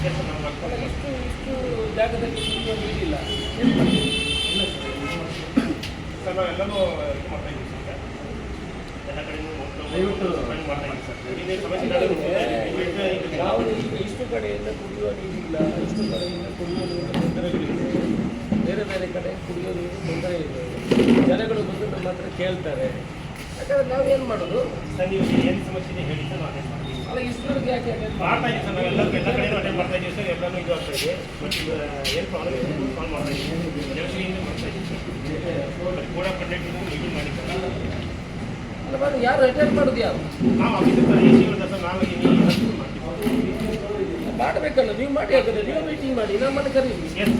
ಇಷ್ಟು ಜಾಗದಲ್ಲಿ ಕುಡಿಯುವ ನೀರಿಲ್ಲ ಸರ್ ನಾವೆಲ್ಲನೂ ಇದು ಮಾಡ್ತಾ ಸರ್ ಸರ್ ಇದೇ ನಾವು ಇಷ್ಟು ಕಡೆಯಿಂದ ಕುಡಿಯುವ ನೀರಿಲ್ಲ ಇಷ್ಟು ಕಡೆಯಿಂದ ಕುಡಿಯುವ ನೀರು ತೊಂದರೆಗಳಿದೆ ಬೇರೆ ಬೇರೆ ಕಡೆ ಕುಡಿಯುವ ನೀರು ತೊಂದರೆ ಇದೆ ಜನಗಳು ಬಂದು ನಮ್ಮ ಹತ್ರ ಕೇಳ್ತಾರೆ ಯಾಕಂದ್ರೆ ನಾವೇನು ಮಾಡೋದು? ಸರ್, ನೀವು ಏನು ಸಮಸ್ಯೆ ಹೇಳಿ ಸರ್ ನಾವು ಮಾಡ್ತಾ ಇದ್ದೀವಿ ಸರ್ ನಾವೆಲ್ಲ ಎಲ್ಲ ಕಡೆ ಅಟೆಂಡ್ ಮಾಡ್ತಾ ಇದ್ದೀವಿ ಸರ್ ಎಲ್ಲನೂ ಇದು ಆಗ್ತಾ ಇದೆ. ಬಟ್ ಏನು ಪ್ರಾಬ್ಲಮ್ ಇದೆ ಕಾಲ್ ಮಾಡ್ತಾ ಇದ್ದೀವಿ. ಮಾಡ್ತಾ ಇದ್ದೀವಿ ಸರ್. ಕೂಡ ಕಂಡಕ್ಟ್ ಮೀಟಿಂಗ್ ಮಾಡಿದ್ದಾರೆ ಅಲ್ಲ ಬಾರಿ ಯಾರು ರಿಟೈರ್ ಮಾಡೋದು ಯಾರು ನಾವು officer sir A C sir ನಾವು ಇಲ್ಲಿ ಮಾಡಬೇಕಲ್ಲ ನೀವು ಮಾಡಿ ಹಾಕಿದ್ರೆ ನೀವು ಮೀಟಿಂಗ್ ಮಾಡಿ ನಮ್ಮನ್ನು ಕರೀರಿ ಎಸ್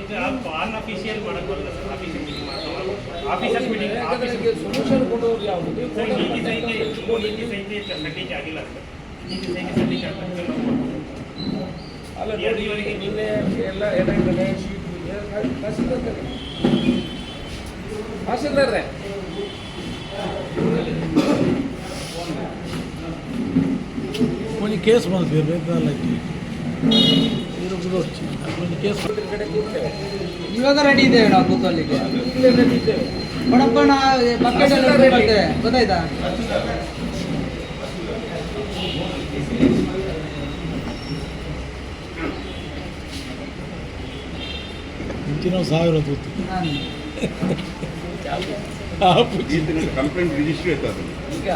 ಇದು ಆನ್ ಅಫಿಷಿಯಲ್ ಮಾಡಕ್ ಬರಲ್ಲ sir officer meeting officer meeting solution ಕೊಡೋರು ಯಾವುದು? ಸರ್ ನೀತಿ ಸಂಹಿತೆ ನೀತಿ ಸಂಹಿತೆ ಸಲ್ಲಿಕೆ ಆಗಿಲ್ಲ ಸರ್. ನೀತಿ ಸಂಹಿತೆ ಸಲ್ಲಿಕೆ ಆಗ್ತದೆ ನಾವು ಮಾಡ್ಬೋದು. ಅಲ್ಲ ನೋಡಿ ಇವರಿಗೆ ನಿನ್ನೆ ಎಲ್ಲ ಎಡಗಡೆ ಶೀಟ್ ತಹಸೀಲ್ದಾರ್ ಕರೀರಿ. ತಹಸೀಲ್ದಾರ್ರೆ కొన్ని కేసు మన పేరు పేదలకి మీరు కూడా వచ్చింది కొన్ని కేసు ಇದ್ರ ಕಡೆ ಕೂರ್ತೇವೆ ಇವಾಗ ರೆಡಿ ಇದ್ದೇವೆ ನಾವು ಕೂತ್ಕೊಳ್ಳಿಕ್ಕೆ ಇಲ್ಲೇ ನಡೀತೇವೆ ಬಡಪ್ಪ ಬಕೆಟ್ ಎಲ್ಲ ಹಿಡ್ಕೊಂಡು ಬರ್ತೇವೆ ಗೊತ್ತಾಯ್ತಾ ಇಂಚಿನ ಸಾವಿರ ತೂತು ನಾನು ಕಂಪ್ಲೇಂಟ್ ರಿಜಿಸ್ಟರ್ ಈಗ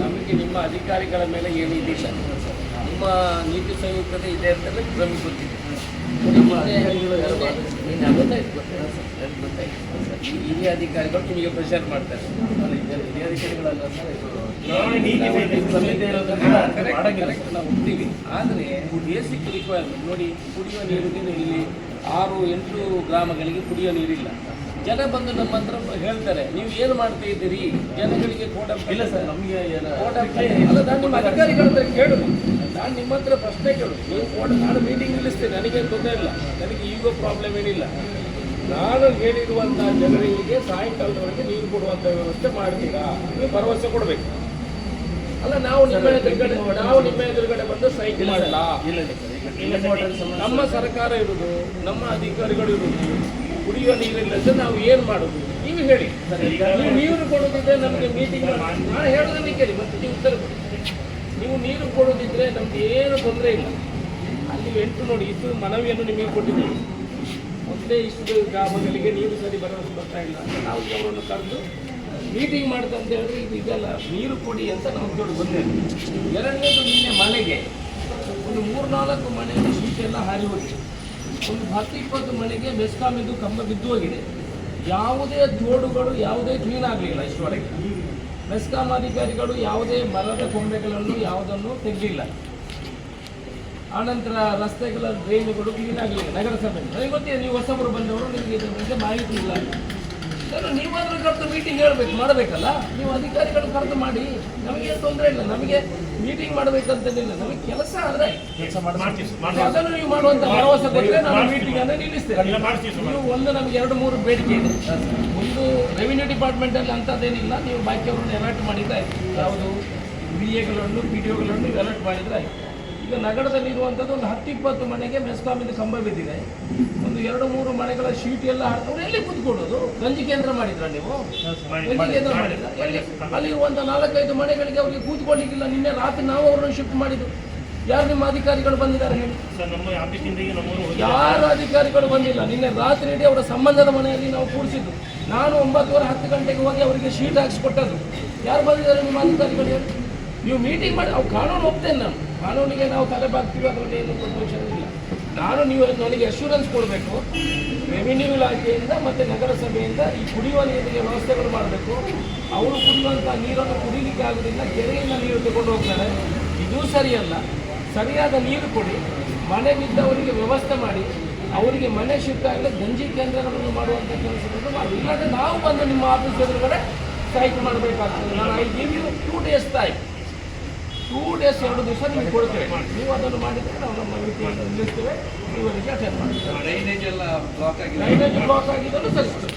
ನಮಗೆ ನಿಮ್ಮ ಅಧಿಕಾರಿಗಳ ಮೇಲೆ ಏನು ಇದಿಲ್ಲ ನಿಮ್ಮ ನೀತಿ ಸಂಯುಕ್ತತೆ ಇದೆ ಅಂತೆಲ್ಲ ನಮಗೆ ಗೊತ್ತಿದೆ. ಹಿರಿಯ ಅಧಿಕಾರಿಗಳು ನಿಮಗೆ ಪ್ರೆಷರ್ ಮಾಡ್ತಾರೆ. ಹಿರಿಯ ಅಧಿಕಾರಿಗಳಲ್ಲ ಸರ್ ನಾವು ಒಪ್ತೀವಿ. ಆದರೆ ಬೇಸಿಕ್ ರಿಕ್ವೈರ್ಮೆಂಟ್ ನೋಡಿ ಕುಡಿಯುವ ನೀರು ಇಲ್ಲಿ ಆರು ಎಂಟು ಗ್ರಾಮಗಳಿಗೆ ಕುಡಿಯೋ ನೀರಿಲ್ಲ. ಜನ ಬಂದು ನಮ್ಮ ಹತ್ರ ಹೇಳ್ತಾರೆ ನೀವು ಏನು ಮಾಡ್ತಾ ಇದ್ದೀರಿ? ಜನಗಳಿಗೆ ಇಲ್ಲ ಸರ್ ನಮಗೆ ಕೋಟ ಅಲ್ಲ ನಾನು ನಿಮ್ಮ ಅಧಿಕಾರಿಗಳ ಹತ್ರ ಕೇಳುದು ನಾನು ನಿಮ್ಮ ಹತ್ರ ಪ್ರಶ್ನೆ ಕೇಳು. ನೀವು ಕೋಟ ನಾನು ಮೀಟಿಂಗ್ ನಿಲ್ಲಿಸ್ತೇನೆ ನನಗೆ ತೊಂದರೆ ಇಲ್ಲ. ನನಗೆ ಈಗೋ ಪ್ರಾಬ್ಲಮ್ ಏನಿಲ್ಲ. ನಾನು ಹೇಳಿರುವಂಥ ಜನರಿಗೆ ಸಾಯಂಕಾಲದವರೆಗೆ ನೀರು ಕೊಡುವಂಥ ವ್ಯವಸ್ಥೆ ಮಾಡ್ತೀರಾ? ನೀವು ಭರವಸೆ ಕೊಡಬೇಕು. ಅಲ್ಲ ನಾವು ನಿಮ್ಮ ಎದುರುಗಡೆ ನಾವು ನಿಮ್ಮ ಎದುರುಗಡೆ ಬಂದು ಸೈಟ್ ಮಾಡಲ್ಲ ನಮ್ಮ ಸರ್ಕಾರ ಇರುವುದು ನಮ್ಮ ಅಧಿಕಾರಿಗಳು ಇರುವುದು ಕುಡಿಯುವ ನೀರಿಲ್ಲದೆ ನಾವು ಏನು ಮಾಡುದು ನೀವು ಹೇಳಿ. ನೀವು ನೀರು ಕೊಡೋದಿದ್ರೆ ನಮಗೆ ಮೀಟಿಂಗ್ ನಾನು ಹೇಳೋದನ್ನ ಕೇಳಿ ಮತ್ತೆ ನೀವು ಉತ್ತರ ಕೊಡಿ. ನೀವು ನೀರು ಕೊಡೋದಿದ್ರೆ ನಮ್ಗೆ ಏನು ತೊಂದರೆ ಇಲ್ಲ. ಅಲ್ಲಿ ಎಂಟು ನೋಡಿ ಇಷ್ಟು ಮನವಿಯನ್ನು ನಿಮಗೆ ಕೊಟ್ಟಿದ್ದೀವಿ. ಒಂದೇ ಇಷ್ಟು ಗ್ರಾಮಗಳಿಗೆ ನೀರು ಸರಿ ಬರೋದು ಬರ್ತಾ ಇಲ್ಲ. ನಾವು ಅವರನ್ನು ಕರೆದು ಮೀಟಿಂಗ್ ಅಂತ ಹೇಳಿದ್ರೆ ಇದು ಇದೆಲ್ಲ ನೀರು ಕೊಡಿ ಅಂತ ನಾವು ಕೇಳಿ ಬಂದೇವೆ ಎರಡನೇದು ನಿನ್ನೆ ಮನೆಗೆ ಒಂದು ಮೂರು ನಾಲ್ಕು ಮನೆಗೆ ಶೀಟ್ ಹಾರಿ ಹೋಗಿದೆ. ಒಂದು ಹತ್ತು ಇಪ್ಪತ್ತು ಮನೆಗೆ ಬೆಸ್ಕಾಮಿದ್ದು ಕಂಬ ಬಿದ್ದು ಹೋಗಿದೆ. ಯಾವುದೇ ಜೋಡುಗಳು ಯಾವುದೇ ಕ್ಲೀನ್ ಆಗಲಿಲ್ಲ ಇಷ್ಟರೊಳಗೆ ಮೆಸ್ಕಾಂ ಅಧಿಕಾರಿಗಳು ಯಾವುದೇ ಮರದ ಕೊಂಬೆಗಳನ್ನು ಯಾವುದನ್ನು ತೆಗೆದಿಲ್ಲ. ಆನಂತರ ರಸ್ತೆಗಳ ಡ್ರೈನ್ಗಳು ಕ್ಲೀನ್ ಆಗಲಿಲ್ಲ ನಗರಸಭೆ ನನಗೆ ಗೊತ್ತಿದೆ ನೀವು ಹೊಸಬರು ಬಂದವರು ನಿಮಗೆ ಇದರ ಬಗ್ಗೆ ಮಾಹಿತಿ ಇಲ್ಲ. ಸರ್ ನೀವಾದ್ರೂ ಕರೆದು ಮೀಟಿಂಗ್ ಹೇಳ್ಬೇಕು ಮಾಡಬೇಕಲ್ಲ? ನೀವು ಅಧಿಕಾರಿಗಳು ಕರೆದು ಮಾಡಿ ನಮಗೆ ತೊಂದರೆ ಇಲ್ಲ ನಮಗೆ ಮೀಟಿಂಗ್ ಮಾಡಬೇಕಂತೇನಿಲ್ಲ ನಮಗೆ ಕೆಲಸ ಆದರೆ ಕೆಲಸ. ಅದನ್ನು ನೀವು ಮಾಡುವಂತ ಭರವಸೆ ಕೊಟ್ಟರೆ ನಾವು ಮೀಟಿಂಗ್ ಅನ್ನು ನಿಲ್ಲಿಸ್ತೇವೆ ನೀವು ಒಂದು ನಮ್ಗೆ ಎರಡು ಮೂರು ಬೇಡಿಕೆ ಇದೆ. ಒಂದು ರೆವಿನ್ಯೂ ಡಿಪಾರ್ಟ್ಮೆಂಟಲ್ಲಿ ಅಂಥದ್ದೇನಿಲ್ಲ ನೀವು ಬಾಕಿಯವರನ್ನು ಅಲರ್ಟ್ ಮಾಡಿದ್ರೆ ಯಾವುದು ಬಿ ಎಗಳನ್ನು ಪಿ ಡಿ ಒಗಳನ್ನು ಅಲರ್ಟ್ ಮಾಡಿದ್ರೆ ಆಯ್ತು. ಈಗ ನಗರದಲ್ಲಿ ಇರುವಂಥದ್ದು ಒಂದು ಹತ್ತು ಇಪ್ಪತ್ತು ಮನೆಗೆ ಮೆಸ್ಕಾಮಿಂದ ಕಂಬ ಬಿದ್ದಿದೆ. ಒಂದು ಎರಡು ಮೂರು ಮನೆಗಳ ಶೀಟ್ ಎಲ್ಲ ಹಾಕೊಂಡು ಎಲ್ಲಿ ಕೂತ್ಕೊಳ್ಳೋದು? ಗಂಜಿ ಕೇಂದ್ರ ಮಾಡಿದ್ರ ನೀವು? ಗಂಜಿ ಕೇಂದ್ರ ಮಾಡಿದ್ರ? ಎಲ್ಲಿ? ಅಲ್ಲಿರುವಂಥ ನಾಲ್ಕೈದು ಮನೆಗಳಿಗೆ ಅವರಿಗೆ ಕೂತ್ಕೊಳ್ಳಿಕ್ಕಿಲ್ಲ. ನಿನ್ನೆ ರಾತ್ರಿ ನಾವು ಅವರನ್ನು ಶಿಫ್ಟ್ ಮಾಡಿದ್ದು. ಯಾರು ನಿಮ್ಮ ಅಧಿಕಾರಿಗಳು ಬಂದಿದ್ದಾರೆ ಹೇಳಿ? ಯಾರು ಅಧಿಕಾರಿಗಳು ಬಂದಿಲ್ಲ. ನಿನ್ನೆ ರಾತ್ರಿ ಇಡೀ ಅವರ ಸಂಬಂಧದ ಮನೆಯಲ್ಲಿ ನಾವು ಕೂರಿಸಿದ್ದು. ನಾನು ಒಂಬತ್ತುವರೆ ಹತ್ತು ಗಂಟೆಗೆ ಹೋಗಿ ಅವರಿಗೆ ಶೀಟ್ ಹಾಕ್ಸ್ಕೊಟ್ಟದ್ದು. ಯಾರು ಬಂದಿದ್ದಾರೆ ನಿಮ್ಮ ಅಧಿಕಾರಿಗಳು ಹೇಳಿ? ನೀವು ಮೀಟಿಂಗ್ ಮಾಡಿ ಅವ್ರು ಕಾನೂನು ಹೋಗ್ತೇನೆ ನಾನು. ಕಾನೂನಿಗೆ ನಾವು ತಲೆ ಬಾಗ್ತೀವಿ, ಅದರಲ್ಲಿ ಏನು ಪ್ರೊಟೆಕ್ಷನ್ ಇಲ್ಲ. ನಾನು ನೀವು ನನಗೆ ಅಶ್ಯೂರೆನ್ಸ್ ಕೊಡಬೇಕು. ರೆವಿನ್ಯೂ ಇಲಾಖೆಯಿಂದ ಮತ್ತು ನಗರಸಭೆಯಿಂದ ಈ ಕುಡಿಯುವ ನೀರಿಗೆ ವ್ಯವಸ್ಥೆಗಳು ಮಾಡಬೇಕು. ಅವರು ಕುಡಿಯುವಂಥ ನೀರನ್ನು ಕುಡಿಲಿಕ್ಕೆ ಆಗೋದಿಲ್ಲ ಕೆರೆಯಿಂದ ನೀರು ತಗೊಂಡು ಹೋಗ್ತಾರೆ. ಇದು ಸರಿಯಲ್ಲ. ಸರಿಯಾದ ನೀರು ಕೊಡಿ. ಮನೆ ಬಿದ್ದವರಿಗೆ ವ್ಯವಸ್ಥೆ ಮಾಡಿ. ಅವರಿಗೆ ಮನೆ ಶಿಫ್ಟ್ ಆಗಲಿ, ಗಂಜಿ ಕೇಂದ್ರಗಳನ್ನು ಮಾಡುವಂಥ ಕೆಲಸಗಳನ್ನು ಮಾಡಿ. ಇಲ್ಲಾಂದರೆ ನಾವು ಬಂದು ನಿಮ್ಮ ಆಫೀಸ್ ಎದುರುಗಡೆ ಸ್ಟ್ರೈಕ್ ಮಾಡಬೇಕಾಗ್ತದೆ. ನಾನು I give you two days time two days ಎರಡು ದಿವಸ ನಿಮಗೆ ಕೊಡ್ತೇವೆ. ನೀವು ಅದನ್ನು ಮಾಡಿದರೆ ನಾವು ನಮ್ಮ ನಿಲ್ಲಿಸ್ತೇವೆ. ಇವರಿಗೆ ಅಟೆಂಡ್ ಮಾಡಿ ಡ್ರೈನೇಜ್ ಎಲ್ಲ ಬ್ಲಾಕ್ ಆಗಿದೆ ಡ್ರೈನೇಜ್ ಬ್ಲಾಕ್ ಆಗಿದ್ದನ್ನು ಸರಿಸ್ತೇವೆ